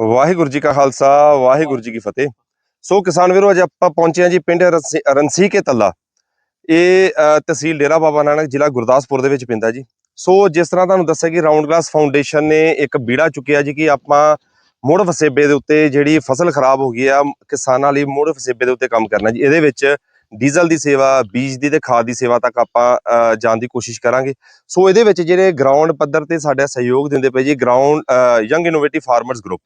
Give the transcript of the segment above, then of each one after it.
ਵਾਹਿਗੁਰੂ ਜੀ ਕਾ ਖਾਲਸਾ, ਵਾਹਿਗੁਰੂ ਜੀ ਕੀ ਫਤਿਹ। ਸੋ ਕਿਸਾਨ ਵੀਰੋ, ਅੱਜ ਆਪਾਂ ਪਹੁੰਚੇ ਹਾਂ ਜੀ ਪਿੰਡ ਰੰਸੀ- ਰਣਸੀ ਕੇ ਤੱਲਾ। ਇਹ ਤਹਿਸੀਲ ਡੇਰਾ ਬਾਬਾ ਨਾਨਕ, ਜ਼ਿਲ੍ਹਾ ਗੁਰਦਾਸਪੁਰ ਦੇ ਵਿੱਚ ਪੈਂਦਾ ਜੀ। ਸੋ ਜਿਸ ਤਰ੍ਹਾਂ ਤੁਹਾਨੂੰ ਦੱਸਿਆ ਕਿ ਰਾਉਂਡ ਗਲਾਸ ਫਾਊਂਡੇਸ਼ਨ ਨੇ ਇੱਕ ਬੀੜਾ ਚੁੱਕਿਆ ਜੀ ਕਿ ਆਪਾਂ ਮੁੜ ਵਸੇਬੇ ਦੇ ਉੱਤੇ ਜਿਹੜੀ ਫਸਲ ਖਰਾਬ ਹੋ ਗਈ ਆ, ਕਿਸਾਨਾਂ ਲਈ ਮੁੜ ਵਸੇਬੇ ਦੇ ਉੱਤੇ ਕੰਮ ਕਰਨਾ ਜੀ। ਇਹਦੇ ਵਿੱਚ ਡੀਜ਼ਲ ਦੀ ਸੇਵਾ, ਬੀਜ ਦੀ ਤੇ ਖਾਦ ਦੀ ਸੇਵਾ ਤੱਕ ਆਪਾਂ ਜਾਣ ਦੀ ਕੋਸ਼ਿਸ਼ ਕਰਾਂਗੇ। ਸੋ ਇਹਦੇ ਵਿੱਚ ਜਿਹੜੇ ਗਰਾਊਂਡ ਪੱਧਰ ਤੇ ਸਾਡਾ ਸਹਿਯੋਗ ਦਿੰਦੇ ਪਏ ਜੀ ground young innovative farmers group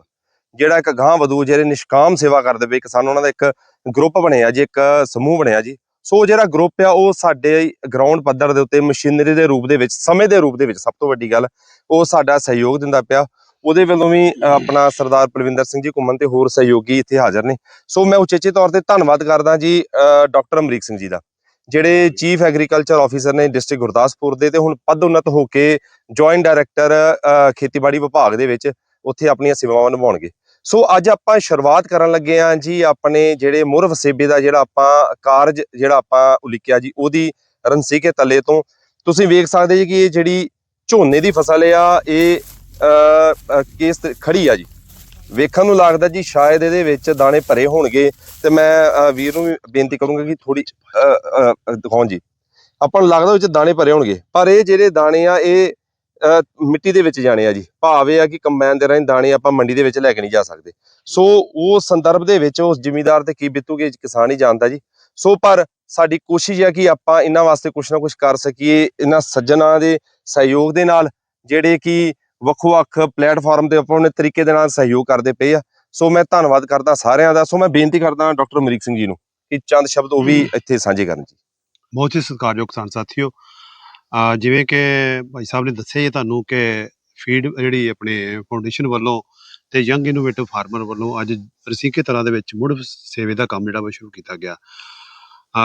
ਜਿਹੜਾ ਇੱਕ ਗਾਂ ਵਧੂ ਜਿਹੜੇ ਨਿਸ਼ਕਾਮ ਸੇਵਾ ਕਰਦੇ ਪਏ ਕਿਸਾਨ ਉਹਨਾਂ ਦਾ ਇੱਕ ਗਰੁੱਪ ਬਣਿਆ ਜੀ, ਇੱਕ ਸਮੂਹ ਬਣਿਆ ਜੀ। ਸੋ ਜਿਹੜਾ ਗਰੁੱਪ ਆ, ਉਹ ਸਾਡੇ ਗਰਾਊਂਡ ਪੱਧਰ ਦੇ ਉੱਤੇ ਮਸ਼ੀਨਰੀ ਦੇ ਰੂਪ ਦੇ ਵਿੱਚ, ਸਮੇਂ ਦੇ ਰੂਪ ਦੇ ਵਿੱਚ ਸਭ ਤੋਂ ਵੱਡੀ ਗੱਲ, ਉਹ ਸਾਡਾ ਸਹਿਯੋਗ ਦਿੰਦਾ ਪਿਆ। ਉਹਦੇ ਵੱਲੋਂ ਵੀ ਆਪਣਾ ਸਰਦਾਰ ਪਲਵਿੰਦਰ ਸਿੰਘ ਜੀ ਘੁੰਮਣ ਤੇ ਹੋਰ ਸਹਿਯੋਗੀ ਇੱਥੇ ਹਾਜ਼ਰ ਨੇ। ਸੋ ਮੈਂ ਉਚੇਚੇ ਤੌਰ ਤੇ ਧੰਨਵਾਦ ਕਰਦਾ ਜੀ ਡਾਕਟਰ ਅਮਰੀਕ ਸਿੰਘ ਜੀ ਦਾ। ਜਿਹੜੇ ਚੀਫ ਐਗਰੀਕਲਚਰ ਆਫੀਸਰ ਨੇ ਡਿਸਟ੍ਰਿਕਟ ਗੁਰਦਾਸਪੁਰ ਦੇ, ਤੇ ਹੁਣ ਪਦ ਉન્નਤ ਹੋ ਕੇ ਜੁਆਇੰਟ ਡਾਇਰੈਕਟਰ ਖੇਤੀਬਾੜੀ ਵਿਭਾਗ ਦੇ ਵਿੱਚ ਉੱਥੇ ਆਪਣੀਆਂ ਸੇਵਾਵਾਂ ਨਿਭਾਉਣਗੇ। ਸੋ ਅੱਜ ਆਪਾਂ ਸ਼ੁਰੂਆਤ ਕਰਨ ਲੱਗੇ ਆਂ ਜੀ ਆਪਣੇ ਜਿਹੜੇ ਮੁਰ ਵਸੇਬੇ ਦਾ ਜਿਹੜਾ ਆਪਾਂ ਕਾਰਜ ਜਿਹੜਾ ਆਪਾਂ ਉਲੀਕਿਆ ਜੀ ਉਹਦੀ ਰਣਸੀਕੇ ਤੱਲੇ ਤੋਂ। ਤੁਸੀਂ ਵੇਖ ਸਕਦੇ ਜੀ ਕਿ ਇਹ ਜਿਹੜੀ ਝੋਨੇ ਦੀ ਫਸਲ ਆ ਇਹ ਅ, ਖੜੀ ਆ ਜੀ। ਵੇਖਣ ਨੂੰ ਲੱਗਦਾ ਜੀ ਸ਼ਾਇਦ ਇਹਦੇ ਵਿੱਚ ਦਾਣੇ ਭਰੇ ਹੋਣਗੇ ਤੇ ਮੈਂ ਵੀਰ ਨੂੰ ਵੀ ਬੇਨਤੀ ਕਰੂੰਗਾ ਕਿ ਥੋੜੀ ਦਿਖਾਉਣ ਜੀ। ਆਪਾਂ ਨੂੰ ਲੱਗਦਾ ਵਿੱਚ ਦਾਣੇ ਭਰੇ ਹੋਣਗੇ ਪਰ ਇਹ ਜਿਹੜੇ ਦਾਣੇ ਆ ਇਹ ਮਿੱਟੀ ਦੇ ਵਿੱਚ ਜਾਣੇ ਆ ਜੀ। ਭਾਵ ਇਹ ਆ ਕਿ ਕੰਬਾਈਨ ਦੇ ਰਾਹੀਂ ਦਾਣੇ ਆਪਾਂ ਮੰਡੀ ਦੇ ਵਿੱਚ ਲੈ ਕੇ ਨਹੀਂ ਜਾ ਸਕਦੇ। ਸੋ ਉਹ ਸੰਦਰਭ ਦੇ ਵਿੱਚ ਉਸ ਜ਼ਿਮੀਦਾਰ ਤੇ ਕੀ ਬੀਤੂਗੀ ਕਿਸਾਨ ਹੀ ਜਾਣਦਾ ਜੀ। ਸੋ ਪਰ ਸਾਡੀ ਕੋਸ਼ਿਸ਼ ਹੈ ਕਿ ਆਪਾਂ ਇਹਨਾਂ ਵਾਸਤੇ ਕੁਝ ਨਾ ਕੁਝ ਕਰ ਸਕੀਏ ਇਹਨਾਂ ਸੱਜਣਾ ਦੇ ਸਹਿਯੋਗ ਦੇ ਨਾਲ ਜਿਹੜੇ ਕਿ ਵੱਖੋ ਵੱਖ ਪਲੇਟਫਾਰਮ ਤੇ ਆਪਾਂ ਆਪਣੇ ਤਰੀਕੇ ਦੇ ਨਾਲ ਸਹਿਯੋਗ ਕਰਦੇ ਪਏ ਆ। ਸੋ ਮੈਂ ਧੰਨਵਾਦ ਕਰਦਾ ਸਾਰਿਆਂ ਦਾ। ਸੋ ਮੈਂ ਬੇਨਤੀ ਕਰਦਾ ਡਾਕਟਰ ਅਮਰੀਕ ਸਿੰਘ ਜੀ ਨੂੰ ਕਿ ਚੰਦ ਸ਼ਬਦ ਉਹ ਵੀ ਇੱਥੇ ਸਾਂਝੇ ਕਰਨ ਜੀ। ਬਹੁਤ ਹੀ ਸਤਿਕਾਰਯੋਗ ਕਿਸਾਨ ਸਾਥੀਓ ਜਿਵੇਂ ਕਿ ਭਾਈ ਸਾਹਿਬ ਨੇ ਦੱਸਿਆ ਹੀ ਤੁਹਾਨੂੰ ਕਿ ਫੀਡ ਜਿਹੜੀ ਆਪਣੇ ਫਾਊਂਡੇਸ਼ਨ ਵੱਲੋਂ ਤੇ ਯੰਗ ਇਨੋਵੇਟਿਵ ਫਾਰਮਰ ਵੱਲੋਂ ਅੱਜ ਰਸੀਕੇ ਤਰ੍ਹਾਂ ਦੇ ਵਿੱਚ ਮੁੜ ਸੇਵੇ ਦਾ ਕੰਮ ਜਿਹੜਾ ਵਾ ਸ਼ੁਰੂ ਕੀਤਾ ਗਿਆ।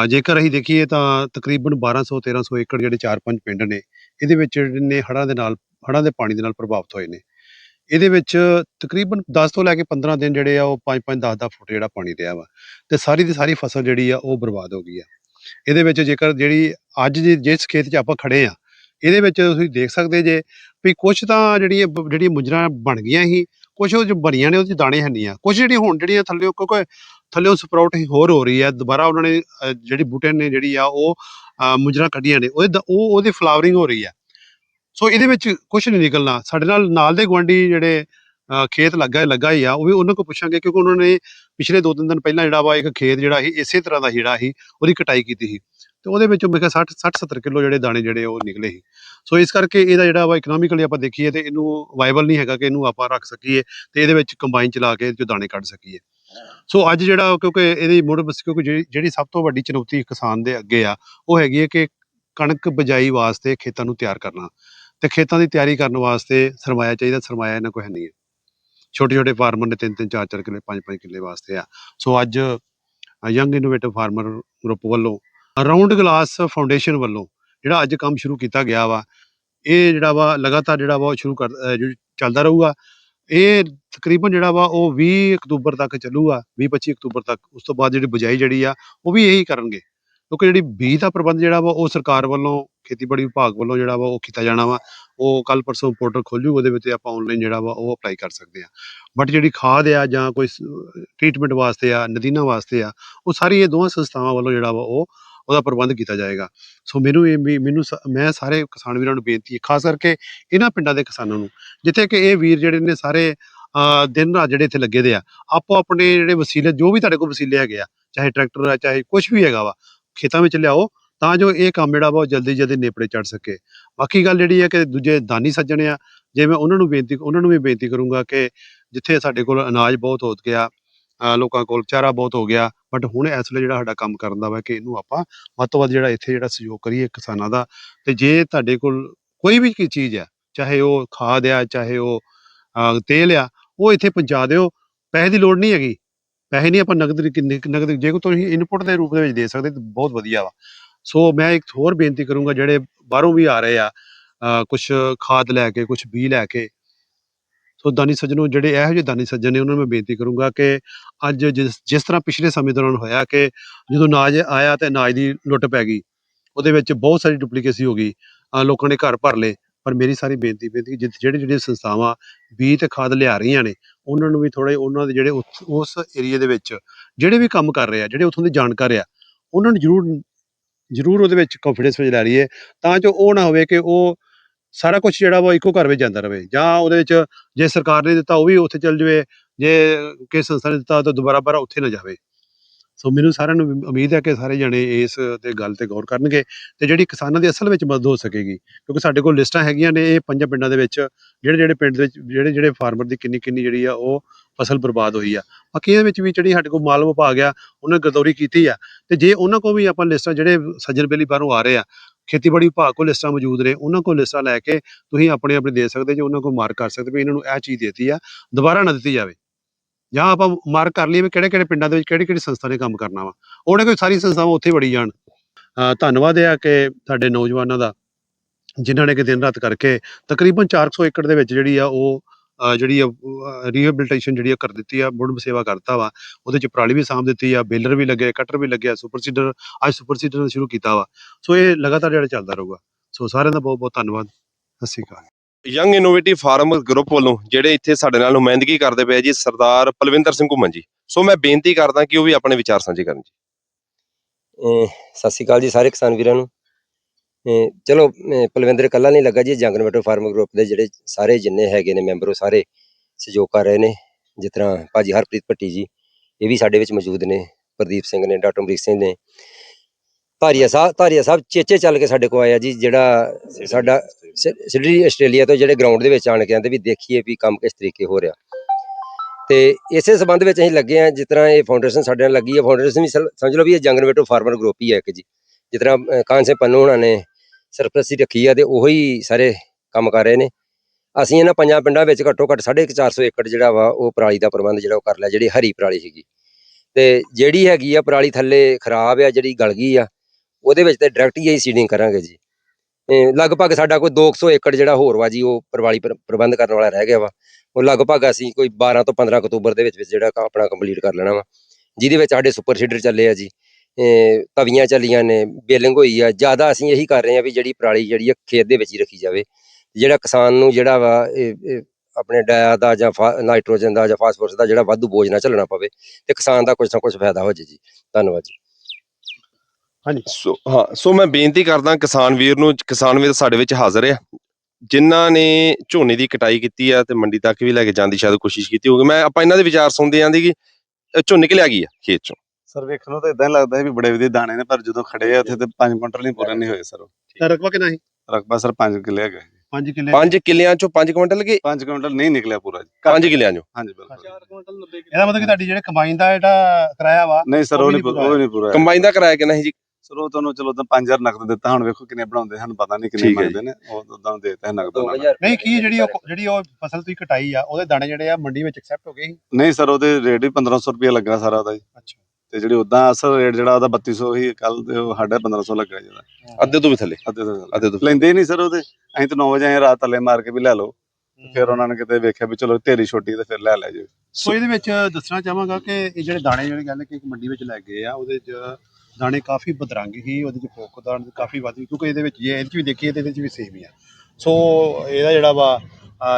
ਜੇਕਰ ਅਸੀਂ ਦੇਖੀਏ ਤਾਂ ਤਕਰੀਬਨ 1200 1300 ਏਕੜ ਜਿਹੜੇ 4-5 ਪਿੰਡ ਨੇ, ਇਹਦੇ ਵਿੱਚ ਜਿਹੜੇ ਨੇ ਹੜ੍ਹਾਂ ਦੇ ਨਾਲ, ਹੜ੍ਹਾਂ ਦੇ ਪਾਣੀ ਦੇ ਨਾਲ ਪ੍ਰਭਾਵਿਤ ਹੋਏ ਨੇ। ਇਹਦੇ ਵਿੱਚ ਤਕਰੀਬਨ 10 ਤੋਂ ਲੈ ਕੇ 15 ਦਿਨ ਜਿਹੜੇ ਆ ਉਹ 5-5 10-10 ਫੁੱਟ ਜਿਹੜਾ ਪਾਣੀ ਰਿਹਾ ਵਾ, ਤੇ ਸਾਰੀ ਦੀ ਸਾਰੀ ਫਸਲ ਜਿਹੜੀ ਆ ਉਹ ਬਰਬਾਦ ਹੋ ਗਈ ਆ। ਇਹਦੇ ਵਿੱਚ ਜੇਕਰ ਜਿਹੜੀ ਅੱਜ ਦੀ ਜਿਸ ਖੇਤ 'ਚ ਆਪਾਂ ਖੜੇ ਆ ਇਹਦੇ ਵਿੱਚ ਤੁਸੀਂ ਦੇਖ ਸਕਦੇ ਜੇ ਵੀ ਕੁਝ ਤਾਂ ਜਿਹੜੀਆਂ ਬ- ਜਿਹੜੀਆਂ ਮੁਜਰਾ ਬਣ ਗਈਆਂ ਸੀ ਕੁਝ ਉਹ ਜੋ ਬਣੀਆਂ ਨੇ ਉਹਦੇ 'ਚ ਦਾਣੇ ਹੈ ਆ। ਕੁਝ ਜਿਹੜੀਆਂ ਹੁਣ ਜਿਹੜੀਆਂ ਥੱਲੇ ਕਿਉਂਕਿ ਥੱਲੇ ਸਪਰਾਊਟ ਹੀ ਹੋਰ ਹੋ ਰਹੀ ਹੈ ਦੁਬਾਰਾ ਉਹਨਾਂ ਨੇ ਅ, ਜਿਹੜੀ ਬੂਟੇ ਨੇ ਜਿਹੜੀ ਆ ਉਹ ਅ, ਮੁਜਰਾ ਕੱਢੀਆਂ ਨੇ ਉਹਦੇ ਉਹ ਉਹਦੀ ਫਲਾਵਰਿੰਗ ਹੋ ਰਹੀ ਹੈ ਸੋ ਇਹਦੇ ਵਿੱਚ ਕੁਝ ਨਹੀਂ ਨਿਕਲਣਾ। ਸਾਡੇ ਨਾਲ ਨਾਲ ਦੇ ਗੁਆਂਢੀ ਜਿਹੜੇ ਅ, ਖੇਤ ਲੱਗਾ ਲੱਗਾ ਹੀ ਆ ਉਹ ਵੀ ਉਹਨਾਂ ਕੋਲ ਪੁੱਛਾਂਗੇ ਕਿਉਂਕਿ ਉਹਨਾਂ ਨੇ ਪਿਛਲੇ ਦੋ ਤਿੰਨ ਦਿਨ ਪਹਿਲਾਂ ਜਿਹੜਾ ਵਾ ਇੱਕ ਖੇਤ ਜਿਹੜਾ ਸੀ, ਇਸੇ ਤਰ੍ਹਾਂ ਦਾ ਜਿਹੜਾ ਸੀ, ਉਹਦੀ ਕਟਾਈ ਕੀਤੀ ਸੀ। ਤੇ ਉਹਦੇ ਵਿੱਚੋਂ ਮੈਂ ਕਿਹਾ 60 60 70 ਕਿਲੋ ਜਿਹੜੇ ਦਾਣੇ ਜਿਹੜੇ ਉਹ ਨਿਕਲੇ ਸੀ। ਸੋ ਇਸ ਕਰਕੇ ਇਹਦਾ ਜਿਹੜਾ ਵਾ ਇਕਨੋਮਿਕਲੀ ਆਪਾਂ ਦੇਖੀਏ ਤੇ ਇਹਨੂੰ ਵਾਇਬਲ ਨਹੀਂ ਹੈਗਾ ਕਿ ਇਹਨੂੰ ਆਪਾਂ ਰੱਖ ਸਕੀਏ ਤੇ ਇਹਦੇ ਵਿੱਚ ਕੰਬਾਈਨ ਚਲਾ ਕੇ ਜੋ ਦਾਣੇ ਕੱਢ ਸਕੀਏ। ਸੋ ਅੱਜ ਜਿਹੜਾ ਕਿਉਂਕਿ ਇਹਦੀ ਮੁੜ ਕਿਉਂਕਿ ਜਿਹੜੀ ਜਿਹੜੀ ਸਭ ਤੋਂ ਵੱਡੀ ਚੁਣੌਤੀ ਕਿਸਾਨ ਦੇ ਅੱਗੇ ਆ, ਉਹ ਹੈਗੀ ਹੈ ਕਿ ਕਣਕ ਬਜਾਈ ਵਾਸਤੇ ਖੇਤਾਂ ਨੂੰ ਤਿਆਰ ਕਰਨਾ। ਤੇ ਖੇਤਾਂ ਦੀ ਤਿਆਰੀ ਕਰਨ ਵਾਸਤੇ ਸਰਮਾਇਆ ਚਾਹੀਦਾ, ਸਰਮਾਇਆ ਇਹਨਾਂ ਕੋਲ ਹੈ ਨਹੀਂ ਹੈ। ਛੋਟੇ ਛੋਟੇ ਫਾਰਮਰ ਨੇ ਤਿੰਨ ਤਿੰਨ ਚਾਰ ਚਾਰ ਕਿੱਲੇ ਪੰਜ ਪੰਜ ਕਿੱਲੇ ਵਾਸਤੇ ਆ। ਸੋ ਅੱਜ ਯੰਗ ਇਨੋਵੇਟਿਵ ਫਾਰਮਰ ਗਰੁੱਪ ਵੱਲੋਂ ਰਾਉਂਡ ਗਲਾਸ ਫਾਊਂਡੇਸ਼ਨ ਵੱਲੋਂ ਜਿਹੜਾ ਅੱਜ ਕੰਮ ਸ਼ੁਰੂ ਕੀਤਾ ਗਿਆ ਵਾ, ਇਹ ਜਿਹੜਾ ਵਾ ਲਗਾਤਾਰ ਜਿਹੜਾ ਵਾ ਉਹ ਸ਼ੁਰੂ ਕਰ ਚੱਲਦਾ ਰਹੂਗਾ। ਇਹ ਤਕਰੀਬਨ ਜਿਹੜਾ ਵਾ ਉਹ 20 ਅਕਤੂਬਰ ਤੱਕ ਚੱਲੂਗਾ 20 25 ਅਕਤੂਬਰ ਤੱਕ। ਉਸ ਤੋਂ ਬਾਅਦ ਜਿਹੜੀ ਬਜਾਈ ਜਿਹੜੀ ਆ, ਉਹ ਵੀ ਇਹੀ ਕਰਨਗੇ। ਕਿਉਂਕਿ ਜਿਹੜੀ ਬੀਜ ਦਾ ਪ੍ਰਬੰਧ ਜਿਹੜਾ ਵਾ ਉਹ ਸਰਕਾਰ ਵੱਲੋਂ, ਖੇਤੀਬਾੜੀ ਵਿਭਾਗ ਵੱਲੋਂ ਜਿਹੜਾ ਵਾ ਉਹ ਕੀਤਾ ਜਾਣਾ ਵਾ। ਉਹ ਕੱਲ ਪਰਸੋਂ ਪੋਰਟਲ ਖੋਲ੍ਹੂ ਉਹਦੇ ਵਿੱਚ ਆਪਾਂ ਆਨਲਾਈਨ ਜਿਹੜਾ ਵਾ ਉਹ ਅਪਲਾਈ ਕਰ ਸਕਦੇ ਆ ਬਟ ਜਿਹੜੀ ਖਾਦ ਆ ਜਾਂ ਕੋਈ ਟ੍ਰੀਟਮੈਂਟ ਵਾਸਤੇ ਆ, ਨਦੀਨਾਂ ਵਾਸਤੇ ਆ, ਉਹ ਸਾਰੀ ਇਹ ਦੋਹਾਂ ਸੰਸਥਾਵਾਂ ਵੱਲੋਂ ਜਿਹੜਾ ਵਾ ਉਹ, ਉਹਦਾ ਪ੍ਰਬੰਧ ਕੀਤਾ ਜਾਏਗਾ। ਸੋ ਮੈਨੂੰ ਇਹ ਮੈਨੂੰ ਮੈਂ ਸਾਰੇ ਕਿਸਾਨ ਵੀਰਾਂ ਨੂੰ ਬੇਨਤੀ ਹੈ, ਖਾਸ ਕਰਕੇ ਇਹਨਾਂ ਪਿੰਡਾਂ ਦੇ ਕਿਸਾਨਾਂ ਨੂੰ, ਜਿੱਥੇ ਕਿ ਇਹ ਵੀਰ ਜਿਹੜੇ ਨੇ ਸਾਰੇ ਦਿਨ ਰਾਤ ਜਿਹੜੇ ਇੱਥੇ ਲੱਗੇ ਦੇ ਆ, ਆਪੋ ਆਪਣੇ ਜਿਹੜੇ ਵਸੀਲੇ, ਜੋ ਵੀ ਤੁਹਾਡੇ ਕੋਲ ਵਸੀਲੇ ਹੈਗੇ ਆ, ਚਾਹੇ ਟਰੈਕਟਰ ਆ, ਚਾਹੇ ਕੁਝ ਵੀ ਹੈਗਾ ਵਾ, ਖੇਤਾਂ ਵਿੱਚ ਲਿਆਓ, ਤਾਂ ਜੋ ਇਹ ਕੰਮ ਜਿਹੜਾ ਵਾ ਉਹ ਜਲਦੀ ਜਲਦੀ ਨੇਪਰੇ ਚੜ ਸਕੇ। ਬਾਕੀ ਗੱਲ ਜਿਹੜੀ ਹੈ ਕਿ ਦੂਜੇ ਦਾਨੀ ਸੱਜਣ ਆ, ਜੇ ਮੈਂ ਉਹਨਾਂ ਨੂੰ ਬੇਨਤੀ, ਉਹਨਾਂ ਨੂੰ ਵੀ ਬੇਨਤੀ ਕਰੂੰਗਾ ਕਿ ਜਿੱਥੇ ਸਾਡੇ ਕੋਲ ਅਨਾਜ ਬਹੁਤ ਹੋ ਗਿਆ ਲੋਕਾਂ ਕੋਲ ਚਾਰਾ ਬਹੁਤ ਹੋ ਗਿਆ ਬਟ ਹੁਣ ਇਸ ਵੇਲੇ ਜਿਹੜਾ ਸਾਡਾ ਕੰਮ ਕਰਨ ਦਾ ਵਾ ਕਿ ਇਹਨੂੰ ਆਪਾਂ ਵੱਧ ਤੋਂ ਵੱਧ ਜਿਹੜਾ ਇੱਥੇ ਜਿਹੜਾ ਸਹਿਯੋਗ ਕਰੀਏ ਕਿਸਾਨਾਂ ਦਾ, ਤੇ ਜੇ ਤੁਹਾਡੇ ਕੋਲ ਕੋਈ ਵੀ ਕੀ ਚੀਜ਼ ਆ, ਚਾਹੇ ਉਹ ਖਾਦ ਆ, ਚਾਹੇ ਉਹ ਤੇਲ ਆ, ਉਹ ਇੱਥੇ ਪਹੁੰਚਾ ਦਿਓ, ਪੈਸੇ ਦੀ ਲੋੜ ਨਹੀਂ ਹੈਗੀ, ਪੈਸੇ ਨਹੀਂ ਆਪਾਂ ਨਗਦ ਨਗਦ ਜੇ ਕੋਈ ਤੁਸੀਂ ਇਨਪੁਟ ਦੇ ਰੂਪ ਦੇ ਵਿੱਚ ਦੇ ਸਕਦੇ ਬਹੁਤ ਵਧੀਆ ਵਾ। ਸੋ ਮੈਂ ਇੱਕ ਹੋਰ ਬੇਨਤੀ ਕਰੂੰਗਾ, ਜਿਹੜੇ ਬਾਹਰੋਂ ਵੀ ਆ ਰਹੇ ਆ ਕੁਝ ਖਾਦ ਲੈ ਕੇ ਕੁਝ ਬੀ ਲੈ ਕੇ, ਸੋ ਦਾਨੀ ਸੱਜਣੋ, ਜਿਹੜੇ ਇਹੋ ਜਿਹੇ ਦਾਨੀ ਸੱਜਣ ਨੇ, ਉਹਨਾਂ ਨੂੰ ਮੈਂ ਬੇਨਤੀ ਕਰੂੰਗਾ ਕਿ ਅੱਜ ਜਿਸ ਜਿਸ ਤਰ੍ਹਾਂ ਪਿਛਲੇ ਸਮੇਂ ਦੌਰਾਨ ਹੋਇਆ ਕਿ ਜਦੋਂ ਅਨਾਜ ਆਇਆ ਤੇ ਅਨਾਜ ਦੀ ਲੁੱਟ ਪੈ ਗਈ, ਉਹਦੇ ਵਿੱਚ ਬਹੁਤ ਸਾਰੀ ਡੁਪਲੀਕੇਸੀ ਹੋ ਗਈ ਲੋਕਾਂ ਨੇ ਘਰ ਭਰ ਲਏ, ਪਰ ਮੇਰੀ ਸਾਰੀ ਬੇਨਤੀ ਬੇਨਤੀ ਜਿ- ਜਿਹੜੇ ਜਿਹੜੇ ਸੰਸਥਾਵਾਂ ਬੀਜ ਤੇ ਖਾਦ ਲਿਆ ਰਹੀਆਂ ਨੇ, ਉਹਨਾਂ ਨੂੰ ਵੀ ਥੋੜੇ ਉਹਨਾਂ ਦੇ ਜਿਹੜੇ ਉਸ- ਉਸ ਏਰੀਆ ਦੇ ਵਿੱਚ ਜਿਹੜੇ ਵੀ ਕੰਮ ਕਰ ਰਹੇ ਆ, ਜਿਹੜੇ ਉੱਥੋਂ ਦੇ ਜਾਣਕਾਰ ਆ, ਉਹਨਾਂ ਨੂੰ ਜ਼ਰੂਰ ਜ਼ਰੂਰ ਉਹਦੇ ਵਿੱਚ ਕੰਫੀਡੈਂਸ ਵਿੱਚ ਲੈ ਲਈਏ, ਤਾਂ ਜੋ ਉਹ ਨਾ ਹੋਵੇ ਕਿ ਉਹ ਸਾਰਾ ਕੁਝ ਜਿਹੜਾ ਵਾ ਇੱਕੋ ਘਰ ਵਿੱਚ ਜਾਂਦਾ ਰਵੇ, ਜਾਂ ਉਹਦੇ ਵਿੱਚ ਜੇ ਸਰਕਾਰ ਨੇ ਦਿੱਤਾ ਉਹ ਵੀ ਉੱਥੇ ਚੱਲ ਜਾਵੇ, ਜੇ ਕਿਸੇ ਸੰਸਥਾ ਨੇ ਦਿੱਤਾ ਤਾਂ ਦੁਬਾਰਾ ਬਾਰਾ ਉੱਥੇ ਨਾ ਜਾਵੇ। ਸੋ ਮੈਨੂੰ ਸਾਰਿਆਂ ਨੂੰ ਉਮੀਦ ਹੈ ਕਿ ਸਾਰੇ ਜਣੇ ਇਸ ਤੇ ਗੱਲ ਤੇ ਗੌਰ ਕਰਨਗੇ ਤੇ ਜਿਹੜੀ ਕਿਸਾਨਾਂ ਦੀ ਅਸਲ ਵਿੱਚ ਮਦਦ ਹੋ ਸਕੇਗੀ, ਕਿਉਂਕਿ ਸਾਡੇ ਕੋਲ ਲਿਸਟਾਂ ਹੈਗੀਆਂ ਨੇ, ਇਹ ਪੰਜਾਂ ਪਿੰਡਾਂ ਦੇ ਵਿੱਚ ਜਿਹੜੇ ਜਿਹੜੇ ਪਿੰਡ ਦੇ ਵਿੱਚ, ਜਿਹੜੇ ਜਿਹੜੇ ਫਾਰਮਰ ਦੀ ਕਿੰਨੀ ਕਿੰਨੀ ਜਿਹੜੀ ਆ ਉਹ ਫਸਲ ਬਰਬਾਦ ਹੋਈ ਆ। ਬਾਕੀ ਇਹਦੇ ਵਿੱਚ ਵੀ ਜਿਹੜੀ ਸਾਡੇ ਕੋਲ ਮਾਲ ਵਿਭਾਗ ਆ, ਉਹਨੇ ਗਦੌਰੀ ਕੀਤੀ ਆ ਤੇ ਜੇ ਉਹਨਾਂ ਕੋਲ ਵੀ ਆਪਾਂ ਲਿਸਟਾਂ, ਜਿਹੜੇ ਸੱਜਣ ਬੇਲੀ ਬਾਹਰੋਂ ਆ ਰਹੇ ਆ, ਖੇਤੀਬਾੜੀ ਵਿਭਾਗ ਕੋਲ ਲਿਸਟਾਂ ਮੌਜੂਦ ਨੇ, ਉਹਨਾਂ ਕੋਲ ਲਿਸਟਾਂ ਲੈ ਕੇ ਤੁਸੀਂ ਆਪਣੇ ਆਪਣੇ ਦੇ ਸਕਦੇ ਜੇ ਉਹਨਾਂ ਕੋਲ ਮਾਰਕ ਕਰ ਸਕਦੇ ਵੀ ਇਹਨਾਂ ਨੂੰ ਇਹ ਚੀਜ਼ ਦੇਤੀ ਆ, ਦੁਬਾਰਾ ਨਾ ਦਿੱਤੀ ਜਾਵੇ। ਜਾਂ ਆਪਾਂ ਮਾਰਕ ਕਰ ਲਈਏ ਵੀ ਕਿਹੜੇ ਕਿਹੜੇ ਪਿੰਡਾਂ ਦੇ ਵਿੱਚ ਕਿਹੜੀ ਕਿਹੜੀ ਸੰਸਥਾ ਨੇ ਕੰਮ ਕਰਨਾ ਵਾ। ਉਹਨੇ ਕੋਈ ਸਾਰੀ ਸੰਸਥਾਵਾਂ ਉੱਥੇ ਵੜੀ ਜਾਣ। ਧੰਨਵਾਦ ਹੈ ਕਿ ਸਾਡੇ ਨੌਜਵਾਨਾਂ ਦਾ, ਜਿਨ੍ਹਾਂ ਨੇ ਕਿ ਦਿਨ ਰਾਤ ਕਰਕੇ ਤਕਰੀਬਨ 400 ਏਕੜ ਦੇ ਵਿੱਚ ਜਿਹੜੀ ਆ ਉਹ ਜਿਹੜੀ ਆ ਰੀਹੈਬਿਲਿਟੇਸ਼ਨ ਜਿਹੜੀ ਆ ਕਰ ਦਿੱਤੀ ਆ ਮੁੜ ਸੇਵਾ ਕਰਤਾ ਵਾ। ਉਹਦੇ ਚ ਪਰਾਲੀ ਵੀ ਸਾਂਭ ਦਿੱਤੀ ਆ, ਬੇਲਰ ਵੀ ਲੱਗੇ, ਕਟਰ ਵੀ ਲੱਗਿਆ, ਸੁਪਰ ਸੀਡਰ, ਅੱਜ ਸੁਪਰ ਸੀਡਰ ਸ਼ੁਰੂ ਕੀਤਾ ਵਾ। ਸੋ ਇਹ ਲਗਾਤਾਰ ਜਿਹੜਾ ਚੱਲਦਾ ਰਹੂਗਾ। ਸੋ ਸਾਰਿਆਂ ਦਾ ਬਹੁਤ ਬਹੁਤ ਧੰਨਵਾਦ। ਸਤਿ ਸ਼੍ਰੀ ਅਕਾਲ। ਯੰਗ ਇਨੋਵੇਟਿਵ ਫਾਰਮਰ ਗਰੁੱਪ ਵੱਲੋਂ ਜਿਹੜੇ ਇੱਥੇ ਸਾਡੇ ਨਾਲ ਨੁਮਾਇੰਦਗੀ ਕਰਦੇ ਪਏ ਜੀ, ਸਰਦਾਰ ਪਲਵਿੰਦਰ ਸਿੰਘ ਘੁੰਮਣ ਜੀ। ਸੋ ਮੈਂ ਬੇਨਤੀ ਕਰਦਾ ਕਿ ਉਹ ਵੀ ਆਪਣੇ ਵਿਚਾਰ ਸਾਂਝੇ ਕਰਨ ਜੀ। ਸਤਿ ਸ਼੍ਰੀ ਅਕਾਲ ਜੀ ਸਾਰੇ ਕਿਸਾਨ ਵੀਰਾਂ ਨੂੰ। ਚਲੋ ਪਲਵਿੰਦਰ ਇਕੱਲਾ ਨਹੀਂ ਲੱਗਾ ਜੀ ਜੰਗਨ ਵਟੋ ਫਾਰਮ ਗਰੁੱਪ ਦੇ ਜਿਹੜੇ ਸਾਰੇ ਜਿੰਨੇ ਹੈਗੇ ਨੇ ਮੈਂਬਰ, ਉਹ ਸਾਰੇ ਸਹਿਯੋਗ ਕਰ ਰਹੇ ਨੇ। ਜਿਸ ਤਰ੍ਹਾਂ ਭਾਜੀ ਹਰਪ੍ਰੀਤ ਭੱਟੀ ਜੀ, ਇਹ ਵੀ ਸਾਡੇ ਵਿੱਚ ਮੌਜੂਦ ਨੇ। ਪ੍ਰਦੀਪ ਸਿੰਘ ਨੇ, ਡਾਕਟਰ ਅਮਰੀਕ ਸਿੰਘ ਨੇ। ਧਾਰੀਆ ਸਾਹਿਬ ਧਾਰੀਆ ਸਾਹਿਬ ਚੇਚੇ ਚੱਲ ਕੇ ਸਾਡੇ ਕੋਲ ਆਇਆ ਜੀ ਜਿਹੜਾ ਸਾਡਾ ਸਿ- ਸਿਡਨੀ ਆਸਟ੍ਰੇਲੀਆ ਤੋਂ ਜਿਹੜੇ ਗਰਾਊਂਡ ਦੇ ਵਿੱਚ ਆਣ ਕੇ ਕਹਿੰਦੇ ਵੀ ਦੇਖੀਏ ਵੀ ਕੰਮ ਕਿਸ ਤਰੀਕੇ ਹੋ ਰਿਹਾ। ਤੇ ਇਸੇ ਸਬੰਧ ਵਿੱਚ ਅਸੀਂ ਲੱਗੇ ਆ ਜਿਸ ਤਰ੍ਹਾਂ ਇਹ ਫਾਊਂਡੇਸ਼ਨ ਸਾਡੇ ਨਾਲ ਲੱਗੀ ਹੈ ਫਾਊਂਡੇਸ਼ਨ ਵੀ ਸਮਝ ਲਓ ਵੀ ਇਹ ਜੰਗਨ ਵੇਟੋ ਫਾਰਮਰ ਗਰੁੱਪ ਹੀ ਹੈ ਇੱਕ ਜੀ। ਜਿਸ ਤਰ੍ਹਾਂ ਸਿੰਘ ਪੰਨੂ ਹੋਣਾ ਨੇ ਸਰਪ੍ਰਸਤੀ ਰੱਖੀ ਆ ਤੇ ਉਹੀ ਸਾਰੇ ਕੰਮ ਕਰ ਰਹੇ ਨੇ। ਅਸੀਂ ਇਹਨਾਂ ਪੰਜਾਂ ਪਿੰਡਾਂ ਵਿੱਚ ਘੱਟੋ ਘੱਟ 450 ਏਕੜ ਜਿਹੜਾ ਵਾ ਉਹ ਪਰਾਲੀ ਦਾ ਪ੍ਰਬੰਧ ਜਿਹੜਾ ਉਹ ਕਰ ਲਿਆ ਜਿਹੜੀ ਹਰੀ ਪਰਾਲੀ ਸੀਗੀ। ਤੇ ਜਿਹੜੀ ਹੈਗੀ ਆ ਪਰਾਲੀ ਥੱਲੇ ਖਰਾਬ ਆ ਜਿਹੜੀ ਗਲ ਗਈ ਆ ਉਹਦੇ ਵਿੱਚ ਤੇ ਡਾਇਰੈਕਟ ਹੀ ਅਸੀਂ ਸੀਡਿੰਗ ਕਰਾਂਗੇ ਜੀ। ਲਗਭਗ ਸਾਡਾ ਕੋਈ 200 ਏਕੜ ਜਿਹੜਾ ਹੋਰ ਵਾ ਜੀ, ਉਹ ਪਰਾਲੀ ਪ੍ਰਬੰਧ ਕਰਨ ਵਾਲਾ ਰਹਿ ਗਿਆ ਵਾ। ਉਹ ਲਗਭਗ ਅਸੀਂ ਕੋਈ 12 ਤੋਂ 15 ਅਕਤੂਬਰ ਦੇ ਵਿੱਚ ਵਿੱਚ ਜਿਹੜਾ ਆਪਣਾ ਕੰਪਲੀਟ ਕਰ ਲੈਣਾ ਵਾ। ਜਿਹਦੇ ਵਿੱਚ ਸਾਡੇ ਸੁਪਰ ਸੀਡਰ ਚੱਲੇ ਆ ਜੀ। ਤਵੀਆਂ ਚੱਲੀਆਂ ਨੇ, ਬੇਲਿੰਗ ਹੋਈ ਆ। ਜ਼ਿਆਦਾ ਅਸੀਂ ਇਹੀ ਕਰ ਰਹੇ ਆ ਵੀ ਜਿਹੜੀ ਪਰਾਲੀ ਜਿਹੜੀ ਆ ਖੇਤ ਦੇ ਵਿੱਚ ਹੀ ਰੱਖੀ ਜਾਵੇ। ਜਿਹੜਾ ਕਿਸਾਨ ਨੂੰ ਜਿਹੜਾ ਵਾ, ਇਹ ਆਪਣੇ ਡਾਇਆ ਦਾ ਜਾਂ ਫਾ- ਨਾਈਟ੍ਰੋਜਨ ਦਾ ਜਾਂ ਫਾਸਫੋਰਸ ਦਾ ਜਿਹੜਾ ਵਾਧੂ ਬੋਝ ਨਾ ਝੱਲਣਾ ਪਵੇ, ਤੇ ਕਿਸਾਨ ਦਾ ਕੁਝ ਨਾ ਕੁਝ ਫਾਇਦਾ ਹੋ ਜੇ ਜੀ। ਧੰਨਵਾਦ ਜੀ। ਸੋ ਹਾਂ ਸੋ ਮੈਂ ਬੇਨਤੀ ਕਰਦਾ ਕਿਸਾਨ ਵੀਰ ਨੂੰ ਕਿਸਾਨ ਵੀਰ ਸਾਡੇ ਵਿੱਚ ਹਾਜ਼ਰ ਆ। ਜਿਨ੍ਹਾਂ ਨੇ ਝੋਨੇ ਦੀ ਕਟਾਈ ਕੀਤੀ ਆ ਤੇ ਮੰਡੀ ਤੱਕ ਵੀ ਲੈ ਕੇ ਜਾਣ ਦੀ ਸ਼ਾਇਦ ਕੋਸ਼ਿਸ਼ ਕੀਤੀ ਹੋਊਗੀ। ਮੈਂ ਆਪਾਂ ਇਹਨਾਂ ਦੇ ਵਿਚਾਰ ਸੁਣਦੇ ਆਂ ਦੀ ਕਿ ਝੋਨੇ ਨਿਕਲਿਆ ਗਈ ਆ ਖੇਤ ਚੋਂ। ਸਰ ਵੇਖਣ ਨੂੰ ਤਾਂ ਇਦਾਂ ਲੱਗਦਾ ਹੈ ਵੀ ਬੜੇ ਵਧੀਆ ਦਾਣੇ ਨੇ ਪਰ ਜਦੋਂ ਖੜੇ ਆ ਉੱਥੇ ਤੇ 5 ਕੁਇੰਟਲ ਨਹੀਂ ਪੂਰੇ ਨਹੀਂ ਹੋਏ ਸਰ। ਰਕਬਾ ਕਿੰਨਾ ਸੀ? ਰਕਬਾ ਸਰ 5 ਕਿੱਲੇ ਹੈਗਾ 5 ਕਿੱਲੇ। 5 ਕਿੱਲਿਆਂ ਚੋਂ 5 ਕੁਇੰਟਲ ਕੇ? 5 ਕੁਇੰਟਲ ਨਹੀਂ ਨਿਕਲਿਆ ਪੂਰਾ ਜੀ। 5 ਕਿੱਲਿਆਂ ਚੋਂ। ਹਾਂਜੀ ਬਿਲਕੁਲ। ਇਹਦਾ ਮਤਲਬ ਕਿ ਤੁਹਾਡੀ ਜਿਹੜੇ ਕੰਬਾਈਨ ਦਾ ਜਿਹੜਾ ਕਿਰਾਇਆ ਵਾ ਨਹੀਂ ਸਰ ਉਹ ਨਹੀਂ ਪੂਰਾ ਕੰਬਾਈਨ ਦਾ ਕਿਰਾਇਆ ਕਿੰਨਾ ਸੀ ਜੀ? ਉਹ ਤੁਹਾਨੂੰ ਚਲੋ ਤਾਂ 5000 ਨਕਦ ਦਿੱਤਾ ਹੁਣ ਵੇਖੋ ਕਿੰਨੇ ਬਣਾਉਂਦੇ ਹਨ ਪਤਾ ਨਹੀਂ ਕਿੰਨੇ। ਮੰਗਦੇ ਨੇ ਉਹ ਉਦਾਂ ਦੇਤਾ ਹੈ ਨਕਦ ਉਹਨਾਂ ਨੇ 2000 ਨਹੀਂ ਕੀ ਜਿਹੜੀ ਉਹ ਜਿਹੜੀ ਉਹ ਫਸਲ ਤੁਸੀਂ ਕਟਾਈ ਆ ਉਹਦੇ ਦਾਣੇ ਜਿਹੜੇ ਆ ਮੰਡੀ ਵਿੱਚ ਐਕਸੈਪਟ ਹੋ ਗਏ ਨਹੀਂ ਸਰ ਉਹਦੇ ਰੇਟ ਹੀ 1500 ਰੁਪਏ ਲੱਗਾ ਸਾਰਾ ਉਹਦਾ ਜੀ। ਅੱਛਾ। ਤੇ ਜਿਹੜੀ ਉਦਾਂ ਅਸਲ ਰੇਟ ਜਿਹੜਾ ਉਹਦਾ 3200 ਹੀ ਕੱਲ ਤੇ ਉਹ ਸਾਡਾ 1500 ਲੱਗਾ ਜਿਹੜਾ ਅੱਧੇ ਤੋਂ ਵੀ ਥੱਲੇ। ਅੱਧੇ ਤੋਂ। ਅੱਧੇ ਤੋਂ ਲੈਂਦੇ ਹੀ ਨਹੀਂ ਸਰ ਉਹਦੇ। ਅਸੀਂ ਤਾਂ 9 ਵਜੇ ਆਏ ਰਾਤ ਥੱਲੇ ਮਾਰ ਕੇ ਵੀ ਲੈ ਲਓ। ਫਿਰ ਉਹਨਾਂ ਨੇ ਕਿਤੇ ਵੇਖਿਆ ਵੀ ਚਲੋ ਢੇਰੀ ਛੋਟੀ ਤੇ ਫਿਰ ਲੈ ਲੈ ਜੀ। ਸੋ ਇਹਦੇ ਵਿੱਚ ਦੱਸਣਾ ਚਾਹਾਂਗਾ ਕਿ ਇਹ ਜਿਹੜੇ ਦਾਣੇ ਜਿਹੜੇ ਗੱਲ ਕਿ ਇੱਕ ਮੰਡੀ ਵਿੱਚ ਲੈ ਗਏ ਆ ਉਹਦੇ 'ਚ ਦਾਣੇ ਕਾਫੀ ਬਦਰੰਗ ਹੀ ਉਹਦੇ 'ਚ ਫੋਕਦਾਰ ਕਾਫੀ ਵੱਧ ਕਿਉਂਕਿ ਇਹਦੇ ਵਿੱਚ ਜੇ ਇਹਦੇ 'ਚ ਵੀ ਦੇਖੀਏ ਤੇ ਇਹਦੇ 'ਚ ਵੀ ਸੇਮ ਹੀ ਆ। ਸੋ ਇਹਦਾ ਜਿਹੜਾ ਵਾ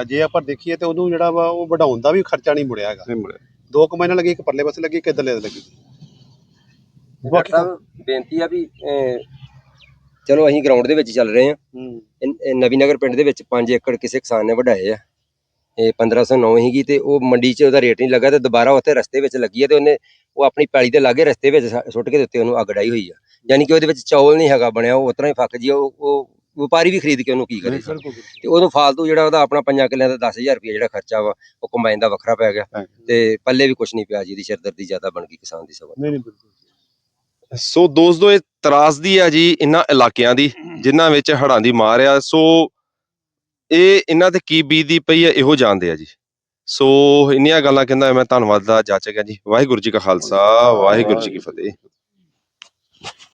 ਜੇ ਆਪਾਂ ਦੇਖੀਏ ਤੇ ਉਹਨੂੰ ਜਿਹੜਾ ਵਾ ਉਹ ਵਧਾਉਣ ਦਾ ਵੀ ਖਰਚਾ ਨਹੀਂ ਮੁੜਿਆ ਹੈਗਾ। ਨਹੀਂ ਮੁੜਿਆ। ਦੋ ਕਮਾਈਆਂ ਲੱਗੀ ਇੱਕ ਪਰਲੇ ਪਾਸੇ ਲੱਗੀ ਇੱਕ ਇੱਧਰਲੇ ਲੱਗੀ। ਬੇਨਤੀ ਆ ਵੀ ਚਲੋ ਅਸੀਂ ਗਰਾਊਂਡ ਦੇ ਵਿੱਚ ਚੱਲ ਰਹੇ ਆ ਹੂੰ। ਇਹ- ਇਹ ਨਵੀਂ ਨਗਰ ਪਿੰਡ ਦੇ ਵਿੱਚ 5 ਏਕੜ ਕਿਸੇ ਕਿਸਾਨ ਨੇ ਵਢਾਏ ਆ। ਇਹ 1509 ਹੀਗੀ ਤੇ ਉਹ ਮੰਡੀ 'ਚ ਉਹਦਾ ਰੇਟ ਨਹੀਂ ਲੱਗਾ ਤੇ ਦੁਬਾਰਾ ਉੱਥੇ ਰਸਤੇ ਵਿੱਚ ਲੱਗੀ ਆ ਤੇ ਉਹਨੇ ਉਹ ਆਪਣੀ ਪੈਲੀ ਦੇ ਲਾਗੇ ਰਸਤੇ ਵਿੱਚ ਸ- ਸੁੱਟ ਕੇ ਦਿੱਤੇ ਉਹਨੂੰ ਅੱਗ ਡਾਈ ਹੋਈ ਆ। ਯਾਨੀ ਕਿ ਉਹਦੇ ਵਿੱਚ ਚੌਲ ਨਹੀਂ ਹੈਗਾ ਬਣਿਆ ਉਹ ਉਤਰਾ ਹੀ ਫੱਕ ਜੀ ਉਹ ਉਹ ਵਪਾਰੀ ਵੀ ਖਰੀਦ ਕੇ ਉਹਨੂੰ ਕੀ ਕਰੇ ਤੇ ਉਹਨੂੰ ਫਾਲਤੂ ਜਿਹੜਾ ਉਹਦਾ ਆਪਣਾ ਪੰਜਾਂ ਕਿੱਲਿਆਂ ਦਾ 10000 ਰੁਪਏ ਜਿਹੜਾ ਖਰਚਾ ਵਾ ਉਹ ਕੰਬਾਈਨ ਦਾ ਵੱਖਰਾ ਪੈ ਗਿਆ। ਤੇ ਪੱਲੇ ਵੀ ਕੁਝ ਨਹੀਂ ਪਿਆ ਜੀ ਦੀ ਸਿਰਦਰਦੀ ਜ਼ਿਆਦਾ ਬਣ ਗਈ ਕਿਸਾਨ ਦੀ ਸਗੋਂ। ਨਹੀਂ ਨਹੀਂ ਬਿਲਕੁਲ। ਸੋ ਦੋਸਤੋ ਇਹ ਤਰਾਸਦੀ ਆ ਜੀ ਇਹਨਾਂ ਇਲਾਕਿਆਂ ਦੀ ਜਿਨ੍ਹਾਂ ਵਿੱਚ ਹੜ੍ਹਾਂ ਦੀ ਮਾਰ ਆ। ਸੋ ਇਹ ਇਹਨਾਂ ਤੇ ਕੀ ਬੀਤਦੀ ਪਈ ਆ ਇਹੋ ਜਾਣਦੇ ਆ ਜੀ। ਸੋ ਇੰਨੀਆਂ ਗੱਲਾਂ ਕਹਿੰਦਾ ਮੈਂ ਧੰਨਵਾਦ ਦਾ ਜਾਚਕ ਆ ਜੀ। ਵਾਹਿਗੁਰੂ ਜੀ ਕਾ ਖਾਲਸਾ, ਵਾਹਿਗੁਰੂ ਜੀ ਕੀ ਫਤਿਹ।